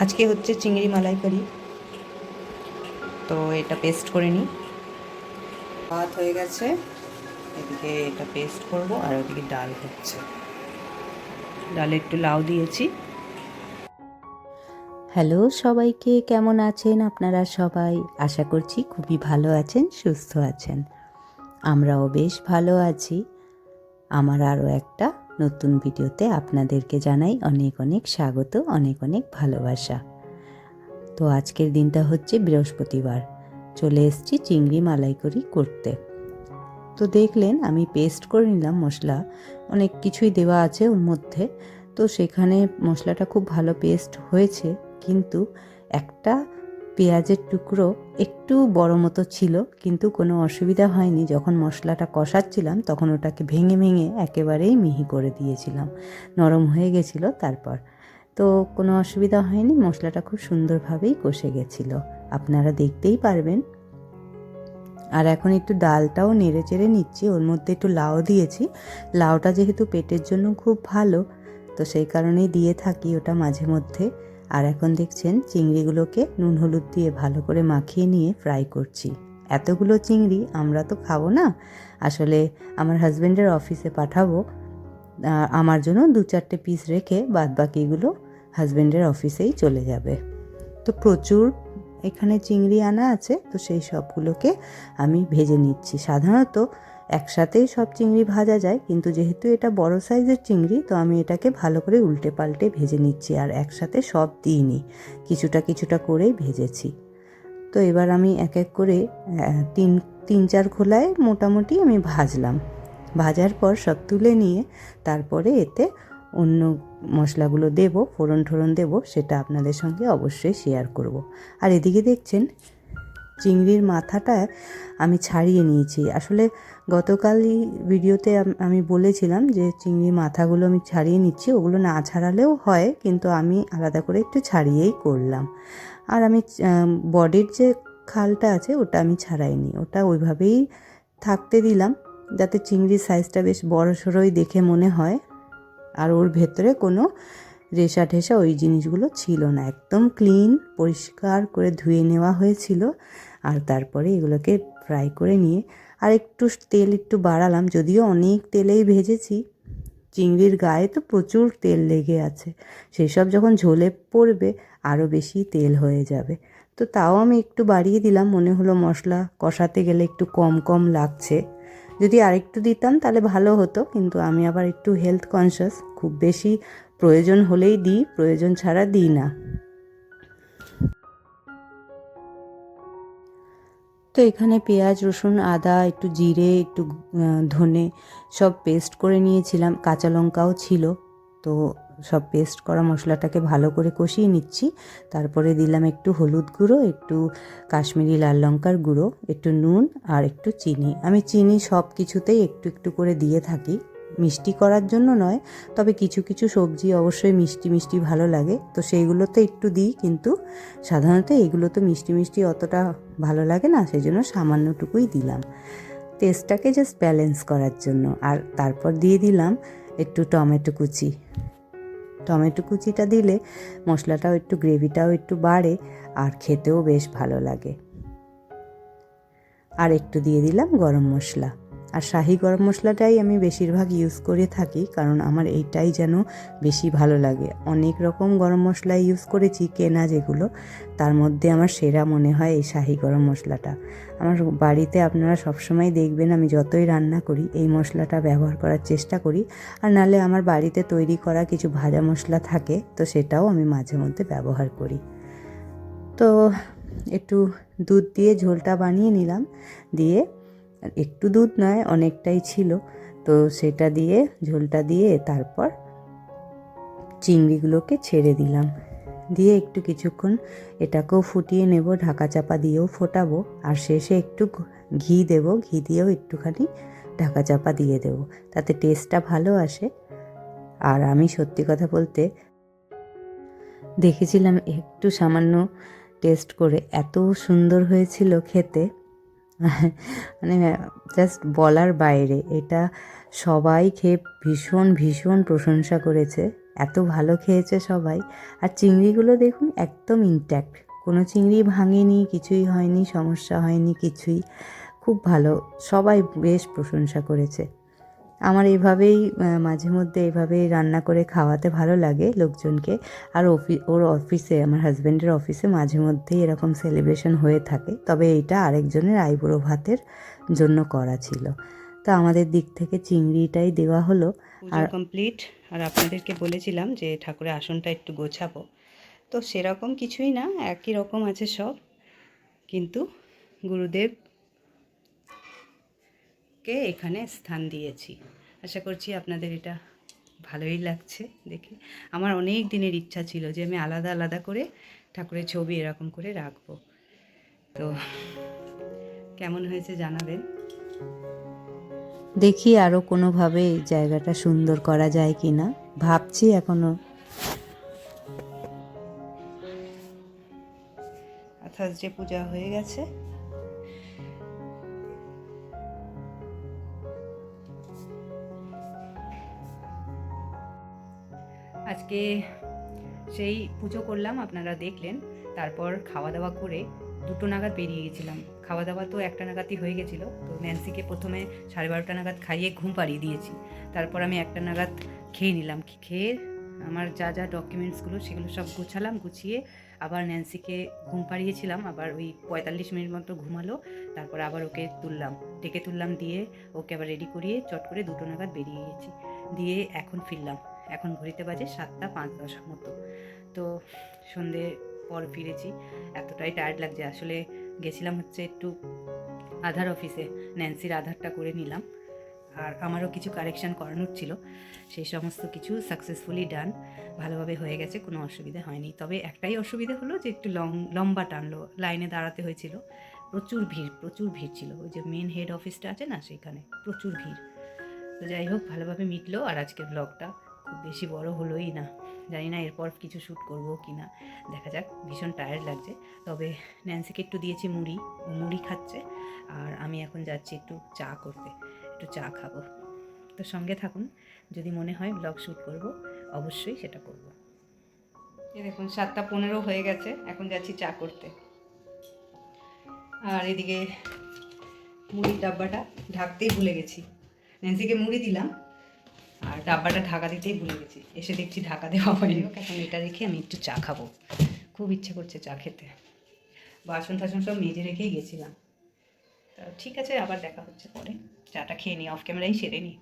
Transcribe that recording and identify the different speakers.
Speaker 1: আজকে হচ্ছে চিংড়ি মালাইকারি তো এটা পেস্ট করে নিই। ভাত হয়ে গেছে। এদিকে এটা পেস্ট করব আর ওদিকে ডাল হচ্ছে। ডালে একটু লাউ দিয়েছি।
Speaker 2: হ্যালো সবাইকে, কেমন আছেন আপনারা সবাই? আশা করছি খুবই ভালো আছেন, সুস্থ আছেন। আমরাও বেশ ভালো আছি। আমার আরও একটা নতুন ভিডিওতে আপনাদেরকে জানাই অনেক অনেক স্বাগত, অনেক অনেক ভালোবাসা। তো আজকের দিনটা হচ্ছে বৃহস্পতিবার, চলে এসেছি চিংড়ি মালাইকরি করতে। তো দেখলেন আমি পেস্ট করে নিলাম মশলা, অনেক কিছুই দেওয়া আছে ওর মধ্যে। তো সেখানে মশলাটা খুব ভালো পেস্ট হয়েছে, কিন্তু একটা পেঁয়াজের টুকরো একটু বড় মতো ছিল, কিন্তু কোনো অসুবিধা হয়নি। যখন মশলাটা কষাচ্ছিলাম, তখন ওটাকে ভেঙে ভেঙে একেবারেই মিহি করে দিয়েছিলাম। নরম হয়ে গেছিল তারপর। তো কোনো অসুবিধা হয়নি, মশলাটা খুব সুন্দরভাবেই কষে গেছিল। আপনারা দেখতেই পারবেন। আর এখন একটু ডালটাও নেড়ে চেড়ে নিচ্ছি। ওর মধ্যে একটু লাউ দিয়েছি। লাউটা যেহেতু পেটের জন্য খুব ভালো, তো সেই কারণেই দিয়ে থাকি ওটা মাঝে মধ্যে। আর এখন দেখছেন চিংড়িগুলোকে নুন হলুদ দিয়ে ভালো করে মাখিয়ে নিয়ে ফ্রাই করছি। এতগুলো চিংড়ি আমরা তো খাব না। আসলে আমার হাজব্যান্ডের অফিসে পাঠাবো। আমার জন্য দু চারটে পিস রেখে বাদ বাকিগুলো হাজব্যান্ডের অফিসেই চলে যাবে। তো প্রচুর এখানে চিংড়ি আনা আছে, তো সেই সবগুলোকে আমি ভেজে নিচ্ছি। সাধারণত একসাথেই সব চিংড়ি ভাজা যায়, কিন্তু যেহেতু এটা বড় সাইজের চিংড়ি, তো আমি এটাকে ভালো করে উল্টে পাল্টে ভেজে নিচ্ছি আর একসাথে সব দিইনি কিছুটা কিছুটা করেই ভেজেছি। তো এবার আমি এক এক করে তিন তিন চার খোলায় মোটামুটি আমি ভাজলাম। ভাজার পর সব তুলে নিয়ে তারপরে এতে অন্য মশলাগুলো দেব, ফোড়ন ঠোড়ন দেব, সেটা আপনাদের সঙ্গে অবশ্যই শেয়ার করব। আর এদিকে দেখছেন চিংড়ির মাথাটা আমি ছাড়িয়ে নিয়েছি। আসলে গতকালই ভিডিওতে আমি বলেছিলাম যে চিংড়ি মাথাগুলো আমি ছাড়িয়ে নিচ্ছি, ওগুলো না ছাড়ালেও হয়, কিন্তু আমি আলাদা করে একটু ছাড়িয়েই করলাম। আর আমি বডির যে খালটা আছে, ওটা আমি ছাড়াইনি, ওটা ওইভাবেই থাকতে দিলাম, যাতে চিংড়ির সাইজটা বেশ বড় সড়োই দেখে মনে হয়, আর ওর ভেতরে কোনো রেশা ঠেসা ওই জিনিসগুলো ছিল না। একদম ক্লিন পরিষ্কার করে ধুয়ে নেওয়া হয়েছিল। আর তারপরে এগুলোকে ফ্রাই করে নিয়ে আর একটু তেল একটু বাড়ালাম, যদিও অনেক তেলেই ভেজেছি। চিংড়ির গায়ে তো প্রচুর তেল লেগে আছে। সেসব যখন ঝোলে পড়বে আরও বেশি তেল হয়ে যাবে। তো তাও আমি একটু বাড়িয়ে দিলাম, মনে হলো মশলা কষাতে গেলে একটু কম কম লাগছে। যদি আরেকটু দিতাম তাহলে ভালো হতো, কিন্তু আমি আবার একটু হেলথ কনসিয়াস খুব বেশি প্রয়োজন হলেই দিই প্রয়োজন ছাড়া দিই না। তো এখানে পেঁয়াজ, রসুন, আদা, একটু জিরে, একটু ধনে সব পেস্ট করে নিয়েছিলাম। কাঁচা লঙ্কাও ছিল, তো সব পেস্ট করা মশলাটাকে ভালো করে কষিয়ে নিচ্ছি। তারপরে দিলাম একটু হলুদ গুঁড়ো, একটু কাশ্মীরি লাল লঙ্কার গুঁড়ো, একটু নুন আর একটু চিনি। আমি চিনি সব কিছুতেই একটু একটু করে দিয়ে থাকি। মিষ্টি করার জন্য নয়, তবে কিছু কিছু সবজি অবশ্যই মিষ্টি মিষ্টি ভালো লাগে। তো সেইগুলোতে একটু দিই, কিন্তু সাধারণত এগুলো তো মিষ্টি মিষ্টি অতটা ভালো লাগে না সেই জন্য সামান্যটুকুই দিলাম। টেস্টটাকে জাস্ট ব্যালেন্স করার জন্য। আর তারপর দিয়ে দিলাম একটু টমেটো কুচি। টমেটো কুচিটা দিলে মশলাটাও একটু, গ্রেভিটাও একটু বাড়ে আর খেতেও বেশ ভালো লাগে। আর একটু দিয়ে দিলাম গরম মশলা। আর শাহি গরম মশলাটাই আমি বেশিরভাগ ইউজ করে থাকি, কারণ আমার এইটাই যেন বেশি ভালো লাগে। অনেক রকম গরম মশলা ইউজ করেছি কেনা যেগুলো, তার মধ্যে আমার সেরা মনে হয় এই শাহি গরম মশলাটা। আমার বাড়িতে আপনারা সবসময় দেখবেন আমি যতই রান্না করি, এই মশলাটা ব্যবহার করার চেষ্টা করি। আর নালে আমার বাড়িতে তৈরি করা কিছু ভাজা মশলা থাকে, তো সেটাও আমি মাঝে মধ্যে ব্যবহার করি। তো একটু দুধ দিয়ে ঝোলটা বানিয়ে নিলাম, দিয়ে একটু দুধ নয়, অনেকটাই ছিল। তো সেটা দিয়ে, ঝোলটা দিয়ে তারপর চিংড়িগুলোকে ছেড়ে দিলাম। দিয়ে একটু কিছুক্ষণ এটাকেও ফুটিয়ে নেব, ঢাকা চাপা দিয়েও ফোটাবো। আর শেষে একটু ঘি দেব, ঘি দিয়েও একটুখানি ঢাকা চাপা দিয়ে দেব, তাতে টেস্টটা ভালো আসে। আর আমি সত্যি কথা বলতে দেখেছিলাম একটু সামান্য টেস্ট করে এত সুন্দর হয়েছিল খেতে।
Speaker 3: মানে জাস্ট বলার বাইরে, এটা সবাই খেয়ে ভীষণ ভীষণ প্রশংসা করেছে। এত ভালো খেয়েছে সবাই। আর চিংড়িগুলো দেখুন একদম ইনট্যাক্ট কোনো চিংড়ি ভাঙেনি, কিছুই হয়নি, সমস্যা হয়নি, কিছুই। খুব ভালো। সবাই বেশ প্রশংসা করেছে। আমার এভাবেই মাঝে মধ্যে এভাবেই রান্না করে খাওয়াতে ভালো লাগে লোকজনকে। আর অফি ওর অফিসে আমার হাজব্যান্ডের অফিসে মাঝে মধ্যেই এরকম সেলিব্রেশন হয়ে থাকে। তবে এইটা আরেকজনের আইবুড়ো ভাতের জন্য করা ছিল। তো আমাদের দিক থেকে চিংড়িটাই দেওয়া হলো।
Speaker 2: আর কমপ্লিট আর আপনাদেরকে বলেছিলাম যে ঠাকুরের আসনটা একটু গোছাবো। তো সেরকম কিছুই না একই রকম আছে সব। কিন্তু গুরুদেব কে এখানে স্থান দিয়েছি। আশা করছি আপনাদের এটা ভালোই লাগছে দেখে। আমার অনেক দিনের ইচ্ছা ছিল যে আমি আলাদা আলাদা করে ঠাকুরের ছবি এরকম করে রাখব। তো কেমন হয়েছে জানাবেন?
Speaker 3: দেখি আরও কোনোভাবে জায়গাটা সুন্দর করা যায় কি না ভাবছি এখনও
Speaker 2: অর্থাৎ যে পূজা হয়ে গেছে আজকে সেই পুজো করলাম, আপনারা দেখলেন। তারপর খাওয়া দাওয়া করে দুটো নাগাদ বেরিয়ে গেছিলাম। খাওয়া দাওয়া তো একটা নাগাদই হয়ে গেছিল, তো ন্যান্সিকে প্রথমে সাড়ে বারোটা নাগাদ খাইয়ে ঘুম পাড়িয়ে দিয়েছি। তারপর আমি একটা নাগাদ খেয়ে নিলাম। খেয়ে আমার যা যা ডকুমেন্টসগুলো সেগুলো সব গুছালাম, গুছিয়ে আবার ন্যান্সিকে ঘুম পাড়িয়েছিলাম। আবার ওই পঁয়তাল্লিশ মিনিট মতো ঘুমালো, তারপর আবার ওকে তুললাম। ডেকে তুললাম দিয়ে ওকে আবার রেডি করিয়ে চট করে দুটো নাগাদ বেরিয়ে গেছি। দিয়ে এখন ফিরলাম। এখন ঘড়িতে বাজে সাতটা পাঁচ দশ মতো। তো সন্ধে পর ফিরেছি। এতটাই টায়ার্ড লাগছে। আসলে গেছিলাম হচ্ছে একটু আধার অফিসে ন্যান্সির আধারটা করে নিলাম। আর আমারও কিছু কারেকশান করানোর ছিল। সেই সমস্ত কিছু সাকসেসফুলি ডান ভালোভাবে হয়ে গেছে, কোনো অসুবিধা হয়নি। তবে একটাই অসুবিধা হলো যে একটু লং, লম্বা টানলো। লাইনে দাঁড়াতে হয়েছিল। প্রচুর ভিড় প্রচুর ভিড় ছিল। ওই যে মেন হেড অফিসটা আছে না সেখানে প্রচুর ভিড়। তো যাই হোক, ভালোভাবে মিটলো। আর আজকের ব্লগটা খুব বেশি বড় হলোই না। জানি না এরপর কিছু শ্যুট করব কি না। দেখা যাক, ভীষণ টায়ার্ড লাগছে। তবে ন্যান্সিকে একটু দিয়েছি মুড়ি, ও মুড়ি খাচ্ছে। আর আমি এখন যাচ্ছি একটু চা করতে, একটু চা খাব। তো সঙ্গে থাকুন, যদি মনে হয় ব্লগ শ্যুট করব, অবশ্যই সেটা করব। এ দেখুন, সাতটা পনেরো হয়ে গেছে, এখন যাচ্ছি চা করতে। আর এদিকে মুড়ির ডাব্বাটা ঢাকতেই ভুলে গেছি। ন্যান্সিকে মুড়ি দিলাম আর ডাব্বাটা ঢাকা দিতেই ভুলে গেছি। এসে দেখছি ঢাকা দেওয়া হয়নি এখন এটা রেখে আমি একটু চা খাব। খুব ইচ্ছে করছে চা খেতে। বাসন টাসন সব মেজে রেখেই গেছিলাম। তা ঠিক আছে, আবার দেখা হচ্ছে পরে। চাটা খেয়ে নিই অফ ক্যামেরাই সেরে নিই।